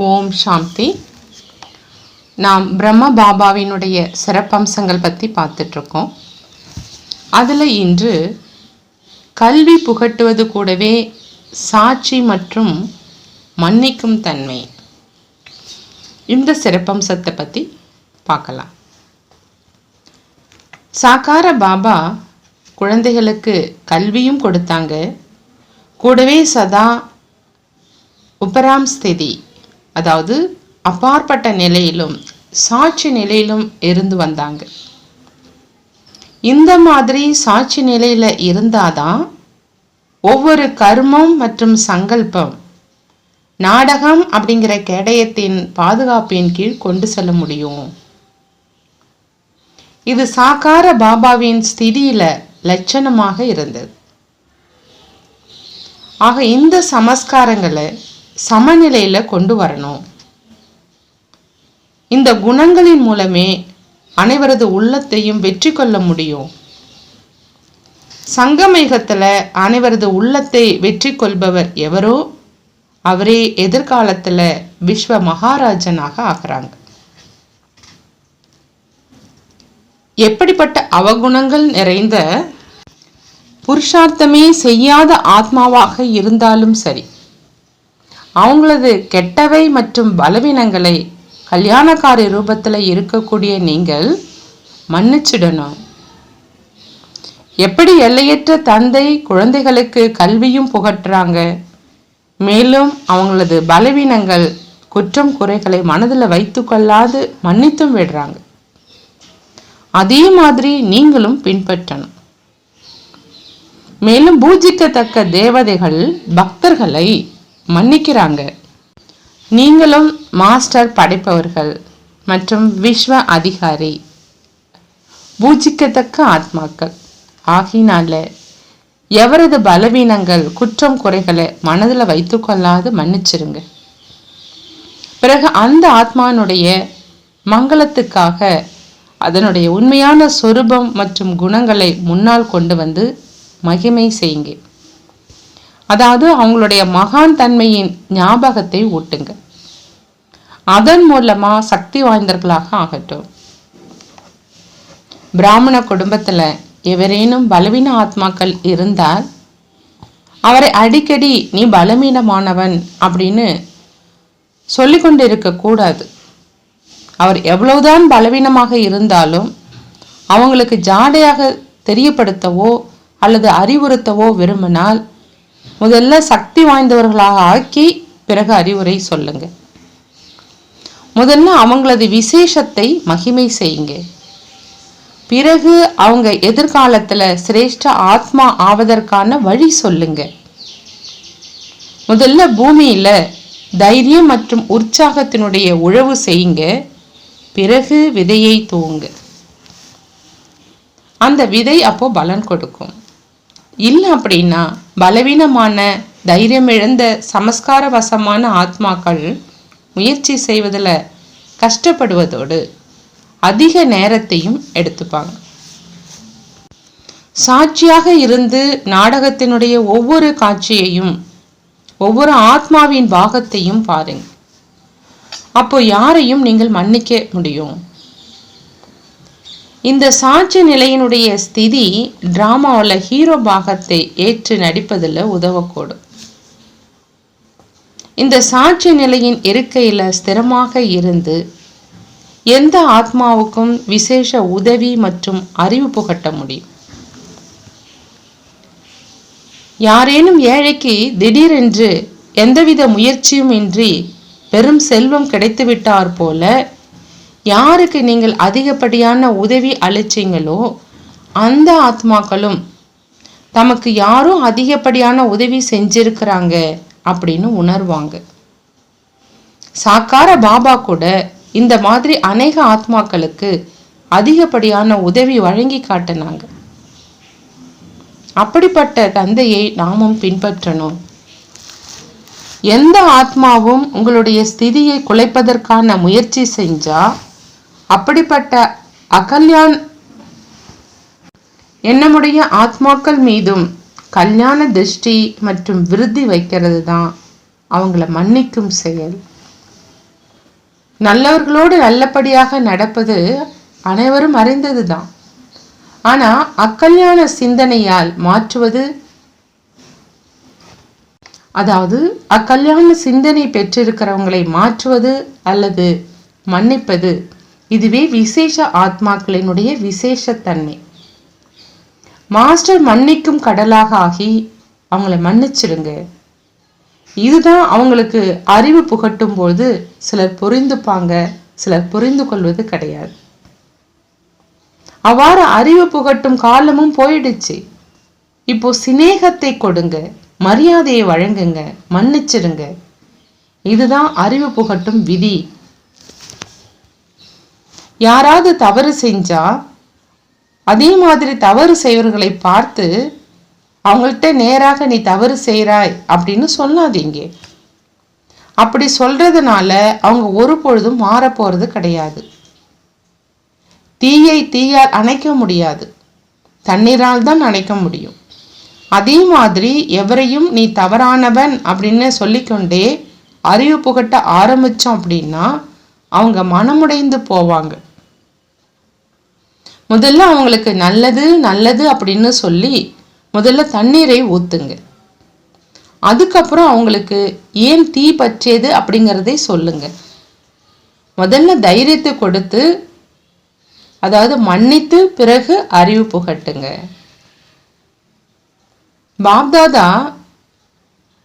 ஓம் சாந்தி. நாம் பிரம்ம பாபாவினுடைய சிறப்பம்சங்கள் பற்றி பார்த்துட்ருக்கோம். அதில் இன்று கல்வி புகட்டுவது கூடவே சாட்சி மற்றும் மன்னிக்கும் தன்மை. இந்த சிறப்பம்சத்தை பற்றி பார்க்கலாம். சாக்கார பாபா குழந்தைகளுக்கு கல்வியும் கொடுத்தாங்க. கூடவே சதா உபராம் ஸ்திதி அதாவது அப்பாற்பட்ட நிலையிலும் சாட்சி நிலையிலும் இருந்து வந்தாங்க. இந்த மாதிரி சாட்சி நிலையில இருந்தாதான் ஒவ்வொரு கர்மம் மற்றும் சங்கல்பம் நாடகம் அப்படிங்கிற கேடயத்தின் பாதுகாப்பின் கீழ் கொண்டு செல்ல முடியும். இது சாக்கார பாபாவின் ஸ்திதியில லட்சணமாக இருந்தது. ஆக இந்த சமஸ்காரங்களை சமநிலையில கொண்டு வரணும். இந்த குணங்களின் மூலமே அனைவரது உள்ளத்தையும் வெற்றி கொள்ள முடியும். சங்கமேகத்தில் அனைவரது உள்ளத்தை வெற்றி கொள்பவர் எவரோ? அவரே எதிர்காலத்துல விஸ்வ மகாராஜனாக ஆகிறாங்க. எப்படிப்பட்ட அவகுணங்கள் நிறைந்த புருஷார்த்தமே செய்யாத ஆத்மாவாக இருந்தாலும் சரி அவங்களது கெட்டவை மற்றும் பலவீனங்களை கல்யாணக்காரி ரூபத்தில் இருக்கக்கூடிய நீங்கள் மன்னிச்சிடணும். எப்படி எல்லையற்ற தந்தை குழந்தைகளுக்கு கல்வியும் புகட்டுறாங்க? மேலும் அவங்களது பலவீனங்கள் குற்றம் குறைகளை மனதில் வைத்து கொள்ளாது மன்னித்தும் விடுறாங்க. அதே மாதிரி நீங்களும் பின்பற்றணும். மேலும் பூஜிக்கத்தக்க தேவதைகள் பக்தர்களை மன்னிக்கிறாங்க. நீங்களும் மாஸ்டர் படைப்பவர்கள் மற்றும் விஸ்வ அதிகாரி. பூஜிக்கத்தக்க ஆத்மாக்கள். ஆகினால எவரது பலவீனங்கள் குற்றம் குறைகளை மனதில் வைத்து கொள்ளாது மன்னிச்சிருங்க. பிறகு அந்த ஆத்மானுடைய மங்களத்துக்காக அதனுடைய உண்மையான சொரூபம் மற்றும் குணங்களை முன்னால் கொண்டு வந்து மகிமை செய்யுங்க. அதாவது அவங்களுடைய மகான் தன்மையின் ஞாபகத்தை ஊட்டுங்க அதன் மூலமா சக்தி வாய்ந்தவர்களாக ஆகட்டும். பிராமண குடும்பத்துல எவரேனும் பலவீன ஆத்மாக்கள் இருந்தால் அவரை அடிக்கடி நீ பலவீனமானவன் அப்படின்னு சொல்லிக்கொண்டு இருக்கக்கூடாது அவர் எவ்வளவுதான் பலவீனமாக இருந்தாலும் அவங்களுக்கு ஜாடையாக தெரியப்படுத்தவோ அல்லது அறிவுறுத்தவோ விரும்பினால் முதல்ல சக்தி வாய்ந்தவர்களாக ஆக்கி பிறகு அறிவுரை சொல்லுங்க. முதல்ல அவங்களது விசேஷத்தை மகிமை செய்யுங்க. பிறகு அவங்க எதிர்காலத்தில் சிரேஷ்ட ஆத்மா ஆவதற்கான வழி சொல்லுங்க. முதல்ல பூமியில் தைரியம் மற்றும் உற்சாகத்தினுடைய உழவு செய்யுங்க. பிறகு விதையை தூங்க அந்த விதை அப்போ பலன் கொடுக்கும். இல்லை அப்படின்னா பலவீனமான தைரியம் இழந்த சமஸ்கார வசமான ஆத்மாக்கள் முயற்சி செய்வதில் கஷ்டப்படுவதோடு அதிக நேரத்தையும் எடுத்துப்பாங்க. சாட்சியாக இருந்து நாடகத்தினுடைய ஒவ்வொரு காட்சியையும் ஒவ்வொரு ஆத்மாவின் பாகத்தையும் பாருங்க. அப்போ யாரையும் நீங்கள் மன்னிக்க முடியும். இந்த சாட்சி நிலையினுடைய ஸ்திதி டிராமாவில் ஹீரோ பாகத்தை ஏற்று நடிப்பதில் உதவக்கூடும். இந்த சாட்சி நிலையின் இருக்கையில் ஸ்திரமாக இருந்து எந்த ஆத்மாவுக்கும் விசேஷ உதவி மற்றும் அறிவு புகட்ட முடியும்? யாரேனும் ஏழைக்கு திடீரென்று எந்தவித முயற்சியும் இன்றி பெரும் செல்வம் கிடைத்துவிட்டார் போல யாருக்கு நீங்கள் அதிகப்படியான உதவி அளிச்சிங்களோ அந்த ஆத்மாக்களும் தமக்கு யாரும் அதிகப்படியான உதவி செஞ்சிருக்கிறாங்க அப்படின்னு உணர்வாங்க. சாக்கார பாபா கூட இந்த மாதிரி அநேக ஆத்மாக்களுக்கு அதிகப்படியான உதவி வழங்கி காட்டினாங்க. அப்படிப்பட்ட தந்தையை நாமும் பின்பற்றணும். எந்த ஆத்மாவும் உங்களுடைய ஸ்திதியை குலைப்பதற்கான முயற்சி செஞ்சா அப்படிப்பட்ட அகல்யாண் என்னமுடைய ஆத்மாக்கள் மீதும் கல்யாண திருஷ்டி மற்றும் விருத்தி வைக்கிறது தான் அவங்கள மன்னிக்கும் செயல். நல்லவர்களோடு நல்லபடியாக நடப்பது அனைவரும் அறிந்ததுதான். ஆனால் அக்கல்யாண சிந்தனையால் மாற்றுவது அதாவது அக்கல்யாண சிந்தனை பெற்றிருக்கிறவங்களை மாற்றுவது அல்லது மன்னிப்பது இதுவே விசேஷ ஆத்மாக்களினுடைய விசேஷத்தன்மை. மாஸ்டர் மன்னிக்கும் கடலாக ஆகி அவங்கள மன்னிச்சிடுங்க இதுதான் அவங்களுக்கு அறிவு புகட்டும் போது சிலர் புரிந்துப்பாங்க சிலர் புரிந்து கொள்வது கிடையாது. அவ்வாறு அறிவு புகட்டும் காலமும் போயிடுச்சு. இப்போ சிநேகத்தை கொடுங்க மரியாதையை வழங்குங்க மன்னிச்சிடுங்க இதுதான் அறிவு புகட்டும் விதி. யாராவது தவறு செஞ்சா அதே மாதிரி தவறு செய்வர்களை பார்த்து அவங்கள்ட்ட நேராக நீ தவறு செய்கிறாய் அப்படின்னு சொல்லாதீங்க. அப்படி சொல்றதுனால அவங்க ஒரு பொழுதும் மாறப்போகிறது கிடையாது. தீயை தீயால் அணைக்க முடியாது. தண்ணீரால் தான் அணைக்க முடியும். அதே மாதிரி எவரையும் நீ தவறானவன் அப்படின்னு சொல்லிக்கொண்டே அறிவு புகட்ட ஆரம்பித்தோம் அப்படின்னா அவங்க மனமுடைந்து போவாங்க. முதல்ல அவங்களுக்கு நல்லது நல்லது அப்படின்னு சொல்லி முதல்ல தண்ணீரை ஊத்துங்க. அதுக்கப்புறம் அவங்களுக்கு ஏன் தீ பற்றியது அப்படிங்கிறதை சொல்லுங்க. முதல்ல தைரியத்தை கொடுத்து அதாவது மன்னித்து பிறகு அறிவு புகட்டுங்க. பாப்தாதா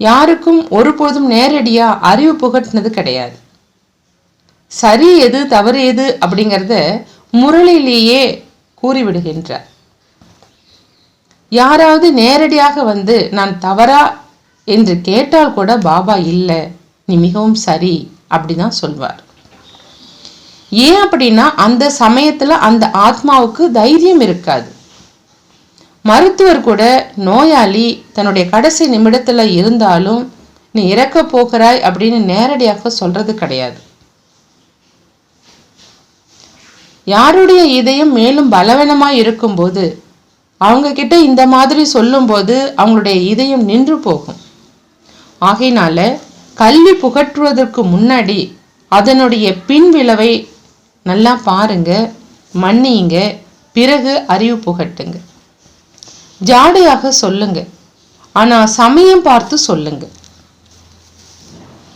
யாருக்கும் ஒருபோதும் நேரடியாக அறிவு புகட்டினது கிடையாது. சரி எது தவறு எது அப்படிங்கிறத முரளிலேயே கூறிவிடுகின்றார். யாராவது நேரடியாக வந்து நான் தவறா என்று கேட்டால் கூட பாபா இல்லை நீ மிகவும் சரி அப்படிதான் சொல்வார். ஏன் அப்படின்னா அந்த சமயத்துல அந்த ஆத்மாவுக்கு தைரியம் இருக்காது. மருத்துவர் கூட நோயாளி தன்னுடைய கடைசி நிமிடத்துல இருந்தாலும் நீ இறக்க போகிறாய் அப்படின்னு நேரடியாக சொல்றது கிடையாது. யாருடைய இதயம் மேலும் பலவீனமாக இருக்கும்போது அவங்க கிட்ட இந்த மாதிரி சொல்லும்போது அவங்களுடைய இதயம் நின்று போகும். ஆகையினால கல்வி புகற்றுவதற்கு முன்னாடி அதனுடைய பின் விளைவை நல்லா பாருங்க மன்னியுங்க பிறகு அறிவு புகட்டுங்க. ஜாடையாக சொல்லுங்க ஆனால் சமயம் பார்த்து சொல்லுங்க.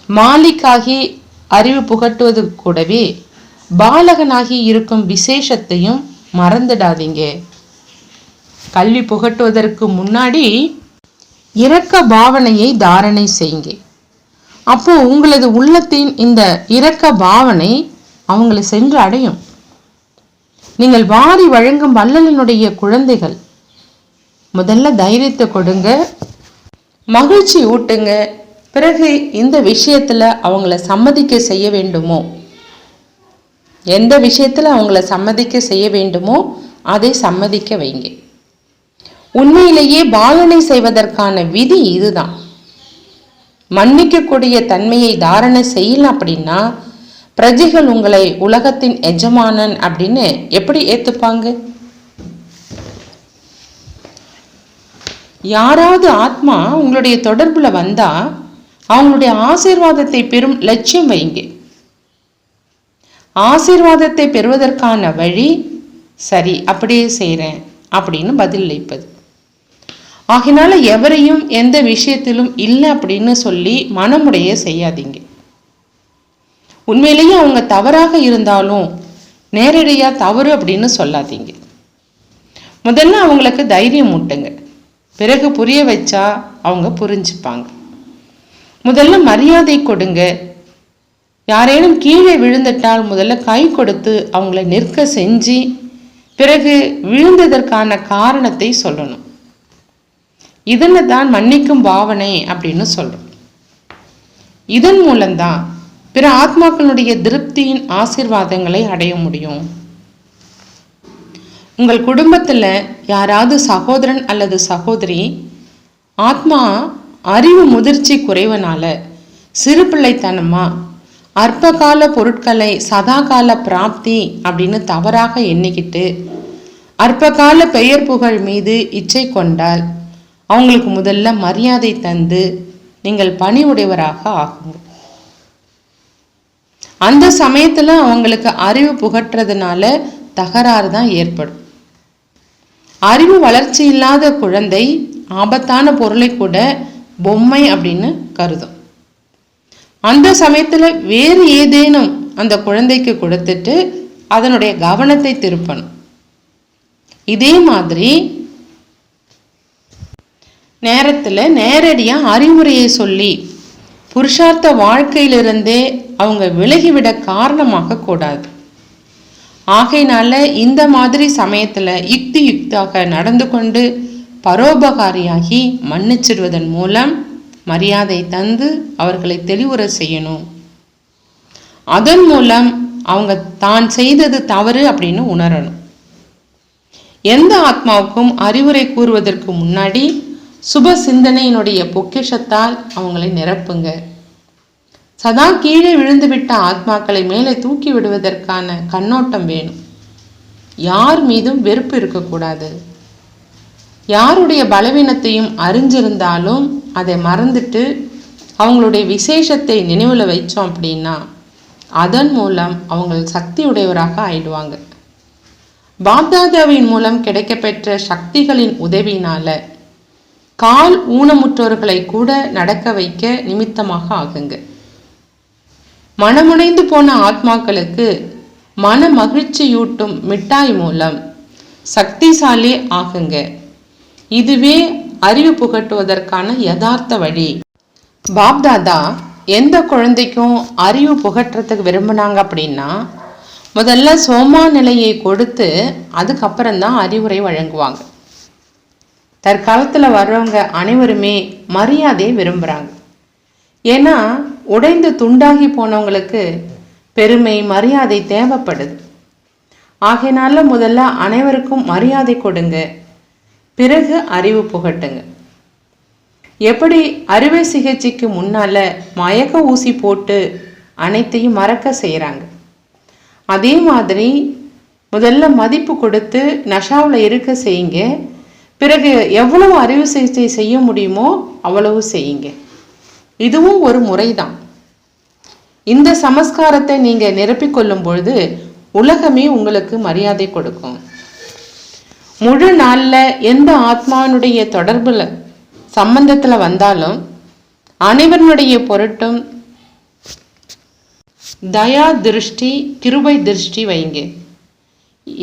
மாலிக்காகி அறிவு புகட்டுவது கூடவே பாலகனாகி இருக்கும் விசேஷத்தையும் மறந்துடாதீங்க. கல்வி புகட்டுவதற்கு முன்னாடி இரக்க பாவனையை தாரணை செய்யுங்க. அப்போ உங்களது உள்ளத்தின் இந்த இரக்க பாவனை அவங்களை சென்று அடையும். நீங்கள் வாரி வழங்கும் வள்ளலினுடைய குழந்தைகள் முதல்ல தைரியத்தை கொடுங்க மகிழ்ச்சி ஊட்டுங்க. பிறகு இந்த விஷயத்தில் அவங்கள சம்மதிக்க செய்ய வேண்டுமோ? எந்த விஷயத்தில் அவங்கள சம்மதிக்க செய்ய வேண்டுமோ அதை சம்மதிக்க வைங்க. உண்மையிலேயே பாலனை செய்வதற்கான விதி இதுதான். மன்னிக்கக்கூடிய தன்மையை தாரணை செய்யலாம் அப்படின்னா பிரஜைகள் உங்களை உலகத்தின் எஜமானன் அப்படின்னு எப்படி ஏற்றுப்பாங்க யாராவது ஆத்மா உங்களுடைய தொடர்பில் வந்தால் அவங்களுடைய ஆசீர்வாதத்தை பெறும் லட்சியம் வைங்க. ஆசீர்வாதத்தை பெறுவதற்கான வழி சரி அப்படியே செய்கிறேன் அப்படின்னு பதில் அளிப்பது. ஆகினால எவரையும் எந்த விஷயத்திலும் இல்லை அப்படின்னு சொல்லி மனமுடைய செய்யாதீங்க. உண்மையிலேயே அவங்க தவறாக இருந்தாலும் நேரடியாக தவறு அப்படின்னு சொல்லாதீங்க. முதல்ல அவங்களுக்கு தைரியம் ஊட்டுங்க. பிறகு புரிய வச்சா அவங்க புரிஞ்சுப்பாங்க. முதல்ல மரியாதை கொடுங்க. யாரேனும் கீழே விழுந்துட்டால் முதல்ல கை கொடுத்து அவங்கள நிற்க செஞ்சு பிறகு விழுந்ததற்கான காரணத்தை சொல்லணும். இதில் தான் மன்னிக்கும் பாவனை அப்படின்னு சொல்கிறோம் இதன் மூலம்தான் பிற ஆத்மாக்களுடைய திருப்தியின் ஆசிர்வாதங்களை அடைய முடியும். உங்கள் குடும்பத்தில் யாராவது சகோதரன் அல்லது சகோதரி ஆத்மா அறிவு முதிர்ச்சி குறைவனால சிறு பிள்ளைத்தனமாக அற்பகால பொருட்களை சதாகால பிராப்தி அப்படின்னு தவறாக எண்ணிக்கிட்டு அற்பகால பெயர் புகழ் மீது இச்சை கொண்டால் அவங்களுக்கு முதல்ல மரியாதை தந்து நீங்கள் பணிவுடையவராக ஆகுங்க. அந்த சமயத்தில் அவங்களுக்கு அறிவு புகட்டுறதுனால தகராறு தான் ஏற்படும். அறிவு வளர்ச்சி இல்லாத குழந்தை ஆபத்தான பொருளை கூட பொம்மை அப்படின்னு கருதும். அந்த சமயத்தில் வேறு ஏதேனும் அந்த குழந்தைக்கு கொடுத்துட்டு அதனுடைய கவனத்தை திருப்பணும். இதே மாதிரி நேரத்தில் நேரடியாக அறிவுரையை சொல்லி புருஷார்த்த வாழ்க்கையிலிருந்தே அவங்க விலகிவிட காரணமாக கூடாது. ஆகையினால இந்த மாதிரி சமயத்தில் யுக்தி யுக்தாக நடந்து கொண்டு பரோபகாரியாகி மன்னிச்சிடுவதன் மூலம் மரியாதை தந்து அவர்களை தெளிவுற செய்யணும். அதன் மூலம் அவங்க தான் செய்தது தவறு அப்படின்னு உணரணும். எந்த ஆத்மாவுக்கும் அறிவுரை கூறுவதற்கு முன்னாடி சுப சிந்தனையினுடைய பொக்கிஷத்தால் அவங்களை நிரப்புங்க. சதா கீழே விழுந்துவிட்ட ஆத்மாக்களை மேலே தூக்கி விடுவதற்கான கண்ணோட்டம் வேணும். யார் மீதும் வெறுப்பு இருக்கக்கூடாது. யாருடைய பலவீனத்தையும் அறிஞ்சிருந்தாலும் அதை மறந்துட்டு அவங்களுடைய விசேஷத்தை நினைவில் வைச்சோம் அப்படின்னா அதன் மூலம் அவங்க சக்தியுடையவராக ஆயிடுவாங்க. பாப்தாதாவின் மூலம் கிடைக்கப்பெற்ற சக்திகளின் உதவியினால கால் ஊனமுற்றோர்களை கூட நடக்க வைக்க நிமித்தமாக ஆகுங்க. மனமுனைந்து போன ஆத்மாக்களுக்கு மன மகிழ்ச்சியூட்டும் மிட்டாய் மூலம் சக்திசாலி ஆகுங்க. இதுவே அறிவு புகட்டுவதற்கான யதார்த்த வழி. பாப்தாதா எந்த குழந்தைக்கும் அறிவு புகட்டுறதுக்கு விரும்பினாங்க அப்படின்னா முதல்ல சோமா நிலையை கொடுத்து அதுக்கப்புறம் தான் அறிவுரை வழங்குவாங்க. தற்காலத்தில் வர்றவங்க அனைவருமே மரியாதையை விரும்புகிறாங்க ஏன்னா உடைந்து துண்டாகி போனவங்களுக்கு பெருமை மரியாதை தேவைப்படுது. ஆகையினால முதல்ல அனைவருக்கும் மரியாதை கொடுங்க. பிறகு அறிவு புகட்டுங்க. எப்படி அறுவை சிகிச்சைக்கு முன்னால மயக்க ஊசி போட்டு அனைத்தையும் மறக்க செய்கிறாங்க அதே மாதிரி முதல்ல மதிப்பு கொடுத்து நஷாவில் இருக்க செய்யுங்க. பிறகு எவ்வளவு அறுவை சிகிச்சை செய்ய முடியுமோ அவ்வளவு செய்யுங்க. இதுவும் ஒரு முறைதான். இந்த சமஸ்காரத்தை நீங்கள் நிரப்பிக்கொள்ளும் பொழுது உலகமே உங்களுக்கு மரியாதை கொடுக்கும். முழு நாளில் எந்த ஆத்மாவினுடைய தொடர்பில் சம்பந்தத்தில் வந்தாலும் அனைவருடைய பொருட்டும் தயா திருஷ்டி கிருபை திருஷ்டி வைங்க.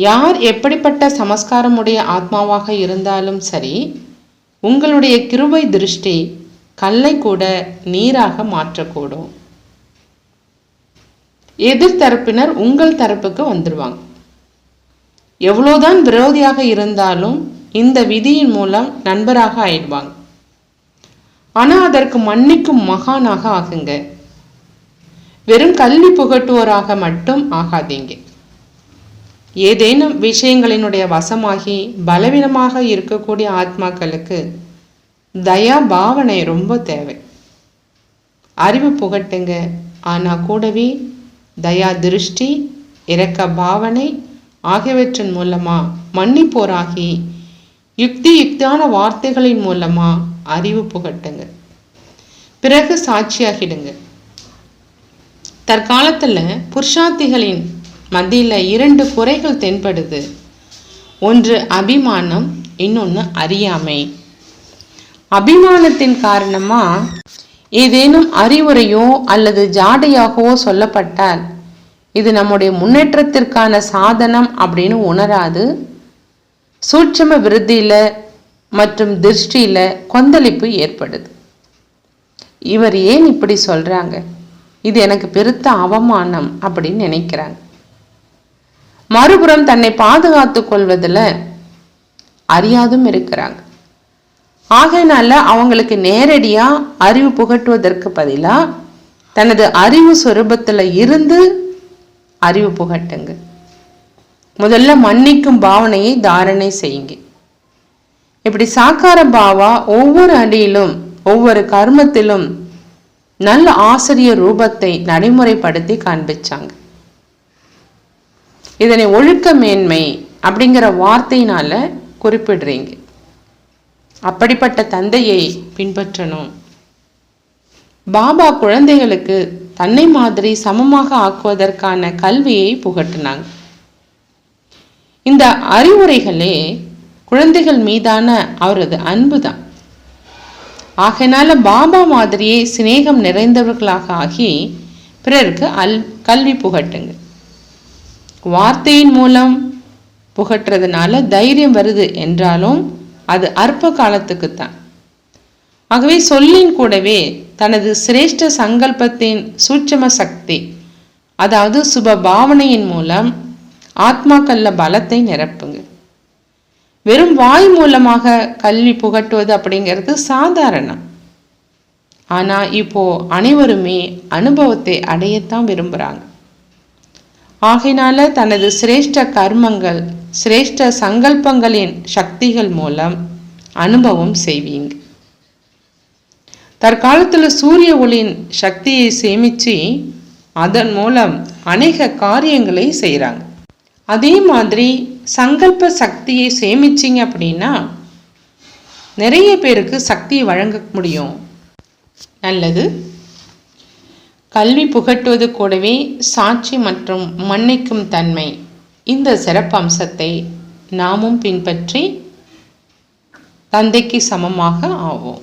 யார் எப்படிப்பட்ட சமஸ்காரமுடைய ஆத்மாவாக இருந்தாலும் சரி உங்களுடைய கிருபை திருஷ்டி கல்லை கூட நீராக மாற்றக்கூடும். எதிர்த்தரப்பினர் உங்கள் தரப்புக்கு வந்துடுவாங்க எவ்வளோதான் விரோதியாக இருந்தாலும் இந்த விதியின் மூலம் நண்பராக ஆயிடுவாங்க. ஆனால் அதற்கு மன்னிக்கும் மகானாக ஆகுங்க. வெறும் கல்வி புகட்டுவோராக மட்டும் ஆகாதீங்க. ஏதேனும் விஷயங்களினுடைய வசமாகி பலவீனமாக இருக்கக்கூடிய ஆத்மாக்களுக்கு தயா பாவனை ரொம்ப தேவை. அறிவு புகட்டுங்க. ஆனால் கூடவே தயா திருஷ்டி இரக்க பாவனை ஆகியவற்றின் மூலமா மன்னிப்போராகி யுக்தி யுக்தியான வார்த்தைகளின் மூலமா அறிவு புகட்டுங்க. பிறகு சாட்சியாகிடுங்க. தற்காலத்தில் புருஷார்த்திகளின் மத்தியில் இரண்டு குறைகள் தென்படுது. ஒன்று அபிமானம் இன்னொன்று அறியாமை. அபிமானத்தின் காரணமாக ஏதேனும் அறிவுரையோ அல்லது ஜாடையாகவோ சொல்லப்பட்டால் இது நம்முடைய முன்னேற்றத்திற்கான சாதனம் அப்படின்னு உணராது. சூட்சம விருத்தியில் மற்றும் திருஷ்டியில் கொந்தளிப்பு ஏற்படுது. இவர் ஏன் இப்படி சொல்கிறாங்க இது எனக்கு பெருத்த அவமானம் அப்படின்னு நினைக்கிறாங்க. மறுபுறம் தன்னை பாதுகாத்து கொள்வதில் அறியாதும் இருக்கிறாங்க. ஆகையினால அவங்களுக்கு நேரடியாக அறிவு புகட்டுவதற்கு பதிலாக தனது அறிவு சொரூபத்தில் இருந்து அறிவு புகட்டுங்க. முதல்ல மன்னிக்கும் பாவனையை தாரணை செய்யுங்க. இப்படி சாக்கார பாவா ஒவ்வொரு அடியிலும் ஒவ்வொரு கர்மத்திலும் நல்ல ஆசிரியர் ரூபத்தை நடைமுறைப்படுத்தி காண்பிச்சாங்க. இதனை ஒழுக்க மேன்மை அப்படிங்கிற வார்த்தையினால குறிப்பிடுறீங்க. அப்படிப்பட்ட தந்தையை பின்பற்றணும். பாபா குழந்தைகளுக்கு தன்னை மாதிரி சமமாக ஆக்குவதற்கான கல்வியை புகட்டினாங்க. இந்த அறிவுரைகளே குழந்தைகள் மீதான அவரது அன்பு தான் ஆகையினால பாபா மாதிரியே சிநேகம் நிறைந்தவர்களாக ஆகி பிறருக்கு அல் கல்வி புகட்டுங்க. வார்த்தையின் மூலம் புகட்டுறதுனால தைரியம் வருது என்றாலும் அது அற்ப காலத்துக்குத்தான். ஆகவே சொல்லின் கூடவே தனது சிரேஷ்ட சங்கல்பத்தின் சூட்சம சக்தி அதாவது சுப பாவனையின் மூலம் ஆத்மாக்கல்ல பலத்தை நிரப்புங்க. வெறும் வாய் மூலமாக கல்வி புகட்டுவது அப்படிங்கிறது சாதாரணம். ஆனா இப்போ அனைவருமே அனுபவத்தை அடையத்தான் விரும்புறாங்க. ஆகையினால தனது சிரேஷ்ட கர்மங்கள் சிரேஷ்ட சங்கல்பங்களின் சக்திகள் மூலம் அனுபவம் செய்வீங்க. தற்காலத்தில் சூரிய ஒளியின் சக்தியை சேமித்து அதன் மூலம் அநேக காரியங்களை செய்கிறாங்க அதே மாதிரி சங்கல்ப சக்தியை சேமிச்சிங்க அப்படின்னா நிறைய பேருக்கு சக்தியை வழங்க முடியும். நல்லது. கல்வி புகட்டுவது கூடவே சாட்சி மற்றும் மன்னிக்கும் தன்மை. இந்த சிறப்பம்சத்தை நாமும் பின்பற்றி தந்தைக்கு சமமாக ஆவோம்.